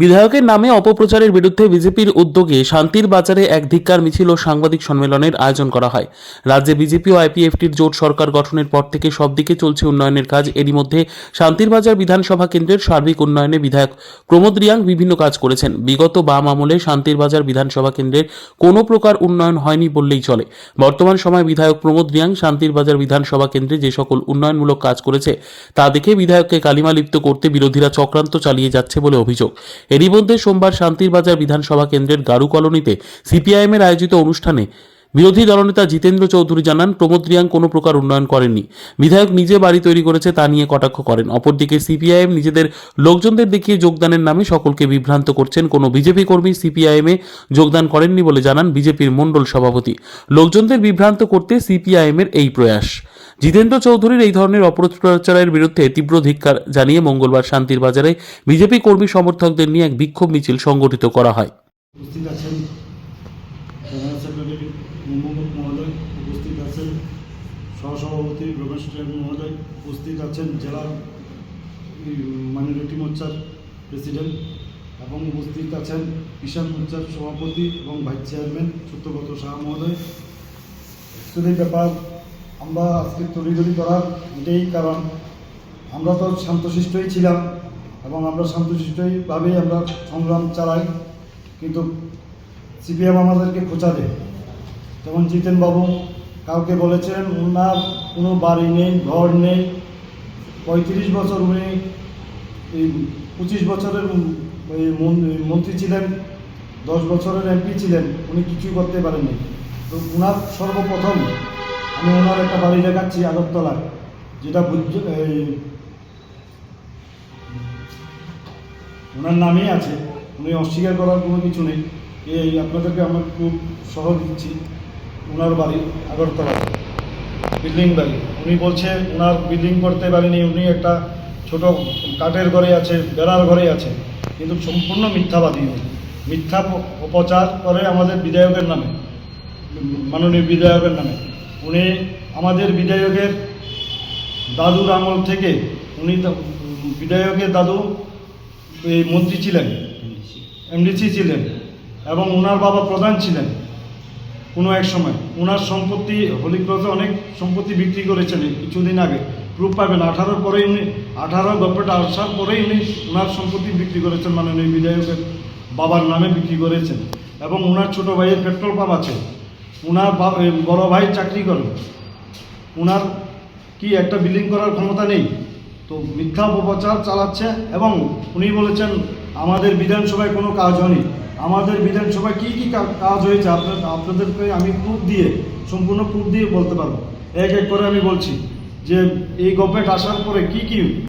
বিধায়কের নামে অপপ্রচারের বিরুদ্ধে বিজেপির উদ্যোগে শান্তির বাজারে এক ধিক্কার মিছিল ও সাংবাদিক সম্মেলনের আয়োজন করা হয়। রাজ্যে বিজেপি ও আইপিএফটির জোট সরকার গঠনের পর থেকে সব দিকে চলছে উন্নয়নের কাজ। এরই মধ্যে শান্তির বাজার বিধানসভা কেন্দ্রের সার্বিক উন্নয়নে বিধায়ক প্রমোদ রিয়াং বিভিন্ন কাজ করেছেন। বিগত বাম আমলে শান্তির বাজার বিধানসভা কেন্দ্রের কোনো প্রকার উন্নয়ন হয়নি বললেই চলে। বর্তমান সময় বিধায়ক প্রমোদ রিয়াং শান্তির বাজার বিধানসভা কেন্দ্রে যে সকল উন্নয়নমূলক কাজ করেছে, তা দেখে বিধায়ককে কালিমালিপ্ত করতে বিরোধীরা চক্রান্ত চালিয়ে যাচ্ছে বলে অভিযোগ। এরই মধ্যে সোমবার শান্তির বাজার বিধানসভা কেন্দ্রের গারু কলোনিতে সিপিআইএমের আয়োজিত অনুষ্ঠানে বিরোধী দলনেতা জিতেন্দ্র চৌধুরী জানান, প্রমোদ রিয়াং কোনো প্রকার উন্নয়ন করেননি। বিধায়ক নিজে বাড়ি তৈরি করেছে, তা নিয়ে কটাক্ষ করেন। অপরদিকে সিপিআইএম নিজেদের লোকজনদের দেখিয়ে যোগদানের নামে সকলকে বিভ্রান্ত করছেন। কোনো বিজেপি কর্মী সিপিআইএমে যোগদান করেননি বলে জানান বিজেপির মণ্ডল সভাপতি। লোকজনদের বিভ্রান্ত করতে সিপিআইএমের এই প্রয়াস। জিতেন্দ্র চৌধুরীর এই ধরনের অপপ্রচারের বিরুদ্ধে তীব্র ধিক্কার জানিয়ে মঙ্গলবার শান্তির বাজারে বিজেপি কর্মী সমর্থকদের নিয়ে এক বিক্ষোভ মিছিল সংগঠিত করা হয়। সহসভাপতি রমেশ মহোদয়, উপস্থিত আছেন জেলা মাইনরিটি মোর্চার প্রেসিডেন্ট এবং উপস্থিত আছেন কিষাণ মোর্চার সভাপতি এবং ভাইস চেয়ারম্যান সত্যব্রত শাহ মহোদয়। ব্যাপার আমরা আজকে তড়িঘড়ি করার এটাই কারণ। আমরা তো শান্তশিষ্টই ছিলাম এবং আমরা শান্তশিষ্টইভাবেই আমরা সংগ্রাম চালাই, কিন্তু সিপিএম আমাদেরকে খোঁচা দেয়। যেমন জিতেন বাবু কাউকে বলেছেন ওনার কোনো বাড়ি নেই, ঘর নেই। পঁয়ত্রিশ বছর উনি এই পঁচিশ বছরের মন- মন্ত্রী ছিলেন, দশ বছরের এমপি ছিলেন, উনি কিছুই করতে পারেননি। তো ওনার সর্বপ্রথম আমি ওনার একটা বাড়ি দেখাচ্ছি আগরতলায় যেটা বুঝ এই ওনার নামেই আছে, উনি অস্বীকার করার কোনো কিছু নেই। এই আপনাদেরকে আমার খুব সহ দিচ্ছি ওনার বাড়ি আগরতলা, বিল্ডিং বাড়ি। উনি বলছে ওনার বিল্ডিং করতে পারেনি, উনি একটা ছোট কাঠের ঘরে আছে, বেড়ার ঘরে আছে, কিন্তু সম্পূর্ণ মিথ্যাবাদী উনি। মিথ্যা অপচার করে আমাদের বিধায়কের নামে, মাননীয় বিধায়কের নামে। উনি আমাদের বিধায়কের দাদুর আমল থেকে উনি বিধায়কের দাদু এই মন্ত্রী ছিলেন এমডিসি ছিলেন এবং ওনার বাবা প্রধান ছিলেন কোনো এক সময়। ওনার সম্পত্তি, হলিক্রসে অনেক সম্পত্তি বিক্রি করেছেন কিছুদিন আগে। প্রুফ পাবেন, আঠারোর পরেই উনি, আঠারো গভর্নমেন্ট আসার পরেই উনি ওনার সম্পত্তি বিক্রি করেছেন মানে মাননীয় বিধায়কের বাবার নামে বিক্রি করেছেন। এবং ওনার ছোট ভাইয়ের পেট্রোল পাম্প আছে ওনার বা- বড় ভাই চাকরি করেন ওনার কি একটা বিলিং করার ক্ষমতা নেই? তো মিথ্যা অপপ্রচার চালাচ্ছে এবং উনি বলেছেন, আমাদের বিধানসভায় কোনো কাজ হয়নি। আমাদের বিধানসভায় কী কী কাজ হয়েছে আপনার, আপনাদেরকে আমি প্রুফ দিয়ে, সম্পূর্ণ প্রুফ দিয়ে বলতে পারব। এক এক করে আমি বলছি যে এই গভর্নমেন্ট আসার পরে কি কি